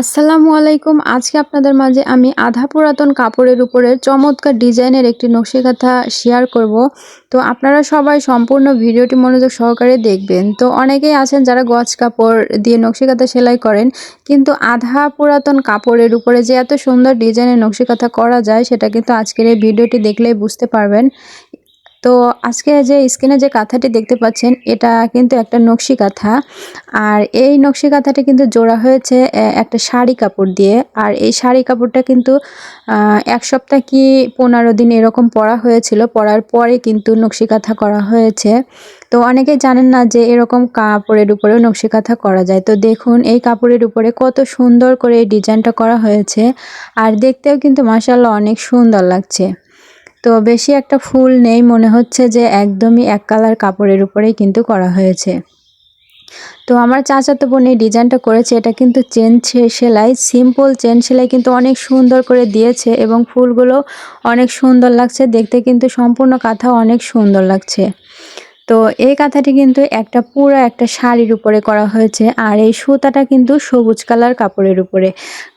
আসসালামু আলাইকুম। আজকে আপনাদের মাঝে আমি আধা পুরাতন কাপড়ের উপরে চমৎকার ডিজাইনের একটি নকশিকাথা শেয়ার করব। তো আপনারা সবাই সম্পূর্ণ ভিডিওটি মনোযোগ সহকারে দেখবেন। তো অনেকেই আছেন যারা গজ কাপড় দিয়ে নকশিকাথা সেলাই করেন, কিন্তু আধা পুরাতন কাপড়ের উপরে যে এত সুন্দর ডিজাইনের নকশিকাথা করা যায়, সেটা কিন্তু আজকের এই ভিডিওটি দেখলেই বুঝতে পারবেন। তো আজকে যে স্ক্রিনে যে কাঁথাটি দেখতে পাচ্ছেন, এটা কিন্তু একটা নকশি কাঁথা। আর এই নকশি কাঁথাটি কিন্তু জোড়া হয়েছে একটা শাড়ি কাপড় দিয়ে। আর এই শাড়ি কাপড়টা কিন্তু এক সপ্তাহ কি পনেরো দিন এরকম পরা হয়েছিল। পরার পরে কিন্তু নকশি কাঁথা করা হয়েছে। তো অনেকেই জানেন না যে এরকম কাপড়ের উপরেও নকশি কাঁথা করা যায়। তো দেখুন, এই কাপড়ের উপরে কত সুন্দর করে এই ডিজাইনটা করা হয়েছে। আর দেখতেও কিন্তু মাসাল্লাহ অনেক সুন্দর লাগছে। তো বেশি একটা ফুল নেই, মনে হচ্ছে যে একদমই এক কালার কাপড়ের উপরেই কিন্তু করা হয়েছে। তো আমার চাচাতো বোন এই ডিজাইনটা করেছে, এটা কিন্তু চেন সেলাই সিম্পল চেন সেলাই কিন্তু অনেক সুন্দর করে দিয়েছে এবং ফুলগুলো অনেক সুন্দর লাগছে, দেখতে কিন্তু সম্পূর্ণ কাঁথা অনেক সুন্দর লাগছে। তো এই কাঁথাটি কিন্তু একটা পুরো একটা শাড়ির উপরে করা হয়েছে আর এই সুতাটা কিন্তু সবুজ কালার কাপড়ের উপরে।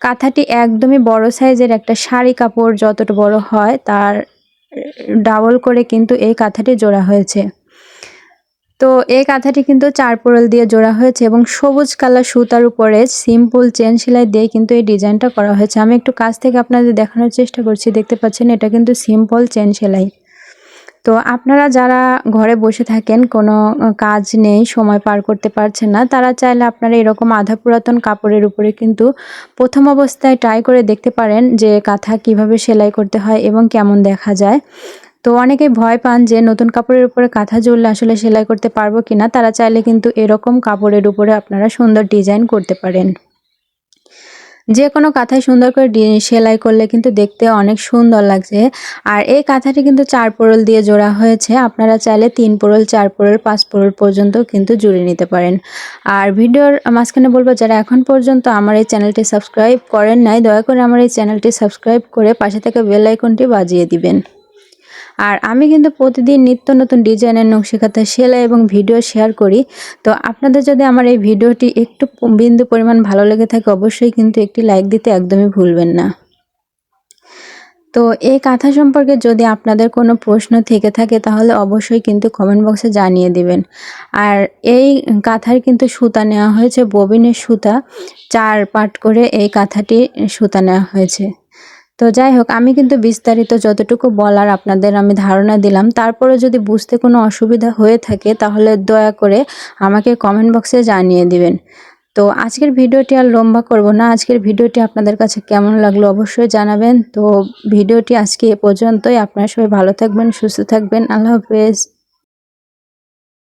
কাঁথাটি একদমই বড় সাইজের একটা শাড়ি কাপড় যতটা বড় হয় তার ডাবল করে কিন্তু এই কাঁথাটি জোড়া হয়েছে। তো এই কাঁথাটি কিন্তু চার পোড়ল দিয়ে জোড়া হয়েছে এবং সবুজ কালার সুতার উপরে সিম্পল চেন সেলাই দিয়ে কিন্তু এই ডিজাইনটা করা হয়েছে। আমি একটু কাছ থেকে আপনাদের দেখানোর চেষ্টা করছি, দেখতে পাচ্ছেন এটা কিন্তু সিম্পল চেন সেলাই। তো আপনারা যারা ঘরে বসে থাকেন, কোনো কাজ নেই, সময় পার করতে পারছেন না, তারা চাইলে আপনারা এরকম আধা পুরাতন কাপড়ের উপরে কিন্তু প্রথম অবস্থায় ট্রাই করে দেখতে পারেন যে কাঁথা কীভাবে সেলাই করতে হয় এবং কেমন দেখা যায়। তো অনেকে ভয় পান যে নতুন কাপড়ের উপরে কাঁথা জুড়লে আসলে সেলাই করতে পারব কিনা, তারা চাইলে কিন্তু এরকম কাপড়ের উপরে আপনারা সুন্দর ডিজাইন করতে পারেন। যে কোনো কাঁথায় সুন্দর করে সেলাই করলে কিন্তু দেখতে অনেক সুন্দর লাগছে। আর এই কাঁথাটি কিন্তু চার পোড়ল দিয়ে জোড়া হয়েছে। আপনারা চাইলে তিন পোড়ল, চার পোড়ল, পাঁচ পোড়ল পর্যন্ত কিন্তু জুড়ে নিতে পারেন। আর ভিডিওর মাঝখানে বলব, যারা এখন পর্যন্ত আমার এই চ্যানেলটি সাবস্ক্রাইব করেন নাই, দয়া করে আমার এই চ্যানেলটি সাবস্ক্রাইব করে পাশে থেকে বেল আইকনটি বাজিয়ে দিবেন। আর আমি কিন্তু প্রতিদিন নিত্য নতুন ডিজাইনের নকশিকাথা সেলাই এবং ভিডিও শেয়ার করি। তো আপনাদের যদি আমার এই ভিডিওটি একটু বিন্দু পরিমাণ ভালো লেগে থাকে, অবশ্যই কিন্তু একটি লাইক দিতে একদমই ভুলবেন না। তো এই কাঁথা সম্পর্কে যদি আপনাদের কোনো প্রশ্ন থেকে থাকে, তাহলে অবশ্যই কিন্তু কমেন্ট বক্সে জানিয়ে দিবেন। আর এই কাঁথার কিন্তু সুতা নেওয়া হয়েছে, ববিনের সুতা। চার পাট করে এই কাঁথাটি সুতা নেওয়া হয়েছে। তো যাই হোক, আমি কিন্তু বিস্তারিত যতটুকু বলার আপনাদের আমি ধারণা দিলাম। তারপরে যদি বুঝতে কোনো অসুবিধা হয়ে থাকে, তাহলে দয়া করে আমাকে কমেন্ট বক্সে জানিয়ে দিবেন। তো আজকের ভিডিওটি আর লম্বা করব না। আজকের ভিডিওটি আপনাদের কাছে কেমন লাগল অবশ্যই জানাবেন। তো ভিডিওটি আজকে এ পর্যন্তই। আপনারা সবাই ভালো থাকবেন, সুস্থ থাকবেন। আল্লাহ হাফেজ।